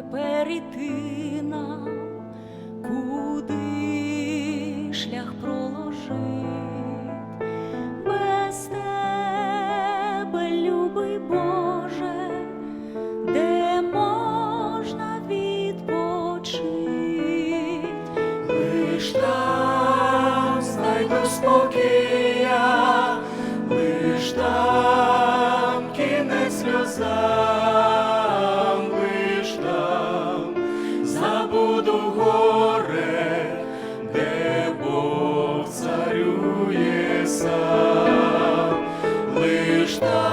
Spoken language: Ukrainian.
тепер іти нам, куди шлях проложить, без тебе, любий Боже, де можна відпочить, лиш там знайду спокій. сходу горе, де Бог царює сам. лиш там.